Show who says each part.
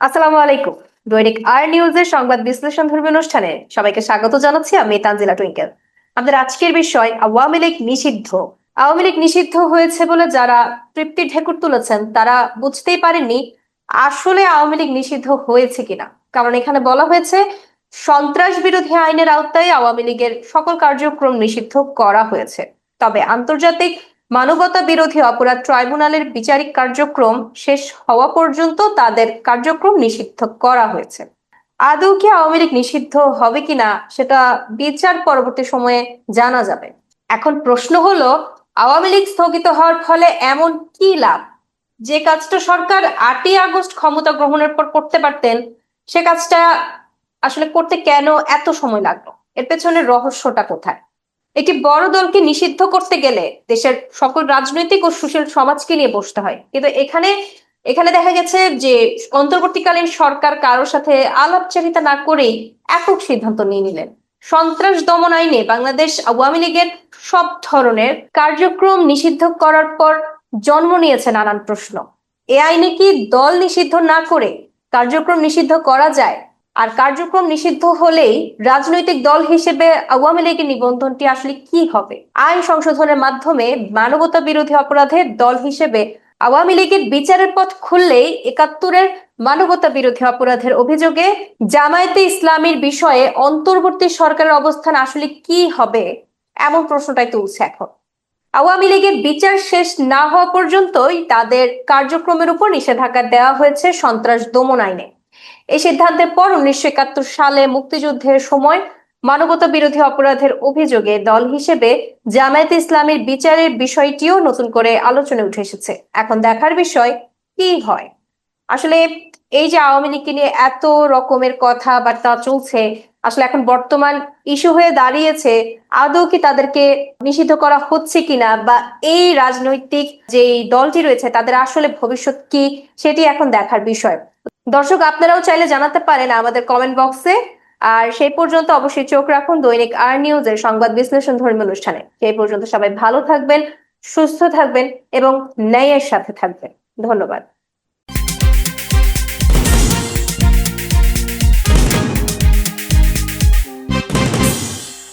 Speaker 1: আসসালামু আলাইকুম। দৈনিক আর নিউজের সংবাদ বিশ্লেষণ ধর্মী অনুষ্ঠানে সবাইকে স্বাগত জানাচ্ছি আমি তানজিলা টুইঙ্কেল। আমাদের আজকের বিষয়, আওয়ামী লীগ নিষিদ্ধ। আওয়ামী লীগ নিষিদ্ধ হয়েছে বলে যারা তৃপ্তির ঢেকুর তুলেছেন, তারা বুঝতেই পারেননি আসলে আওয়ামী লীগ নিষিদ্ধ হয়েছে কিনা। কারণ এখানে বলা হয়েছে, সন্ত্রাস বিরোধী আইনের আওতায় আওয়ামী লীগের সকল কার্যক্রম নিষিদ্ধ করা হয়েছে। তবে আন্তর্জাতিক মানবতা বিরোধী অপরাধ ট্রাইব্যুনালের বিচারিক কার্যক্রম শেষ হওয়া পর্যন্ত তাদের কার্যক্রম নিষিদ্ধ করা হয়েছে। আদৌ কি আওয়ামী লীগ নিষিদ্ধ হবে কিনা সেটা বিচার পরবর্তী সময়ে জানা যাবে। এখন প্রশ্ন হলো, আওয়ামী লীগ স্থগিত হওয়ার ফলে এমন কি লাভ? যে কাজটা সরকার আটই আগস্ট ক্ষমতা গ্রহণের পর করতে পারতেন, সে কাজটা আসলে করতে কেন এত সময় লাগল? এর পেছনের রহস্যটা কোথায়? একটি বড় দলকে নিষিদ্ধ করতে গেলে দেশের সকল রাজনৈতিক ও সুশীল সমাজকে নিয়ে বসতে হয়। কিন্তু এখানে এখানে দেখা গেছে যে অন্তর্বর্তীকালীন সরকার কারোর সাথে আলাপচারিতা না করেই একক সিদ্ধান্ত নিয়ে নিলেন। সন্ত্রাস দমন আইনে বাংলাদেশ আওয়ামী লীগের সব ধরনের কার্যক্রম নিষিদ্ধ করার পর জন্ম নিয়েছে নানান প্রশ্ন। এ আইনে কি দল নিষিদ্ধ না করে কার্যক্রম নিষিদ্ধ করা যায়? আর কার্যক্রম নিষিদ্ধ হলেই রাজনৈতিক দল হিসেবে আওয়ামী লীগের নিবন্ধনটি আসলে কি হবে? আইন সংশোধনের মাধ্যমে মানবতা বিরোধী অপরাধের দল হিসেবে আওয়ামী লীগের বিচারের পথ খুললেই একাত্তরের মানবতা বিরোধী অপরাধের অভিযোগে জামায়াতে ইসলামীর বিষয়ে অন্তর্বর্তী সরকারের অবস্থান আসলে কি হবে? এমন প্রশ্নটাই তুলছে এখন। আওয়ামী লীগের বিচার শেষ না হওয়া পর্যন্তই তাদের কার্যক্রমের উপর নিষেধাজ্ঞা দেওয়া হয়েছে সন্ত্রাস দমন আইনে। এই সিদ্ধান্তের পর উনিশশো একাত্তর সালে মুক্তিযুদ্ধের সময় মানবতা বিরোধী অপরাধের অভিযোগে দল হিসেবে জামায়াত ইসলামের বিচারের বিষয়টিও নতুন করে আলোচনায় উঠে এসেছে। এখন দেখার বিষয় কি হয়? আসলে এই যে আওয়ামী লীগকে নিয়ে এত রকমের কথাবার্তা চলছে, আসলে এখন বর্তমান ইস্যু হয়ে দাঁড়িয়েছে, আদৌ কি তাদেরকে নিষিদ্ধ করা হচ্ছে কিনা বা এই রাজনৈতিক যে দলটি রয়েছে, তাদের আসলে ভবিষ্যৎ কি, সেটি এখন দেখার বিষয়। দর্শক, আপনারাও চাইলে জানাতে পারেন আমাদের কমেন্ট বক্সে আর সেই পর্যন্ত অবশ্যই চোখ রাখুন দৈনিক আর নিউজের সংবাদ বিশ্লেষণ ধর্মী অনুষ্ঠানে। সেই পর্যন্ত সবাই ভালো থাকবেন, সুস্থ থাকবেন এবং ন্যায়ের সাথে থাকবেন। ধন্যবাদ।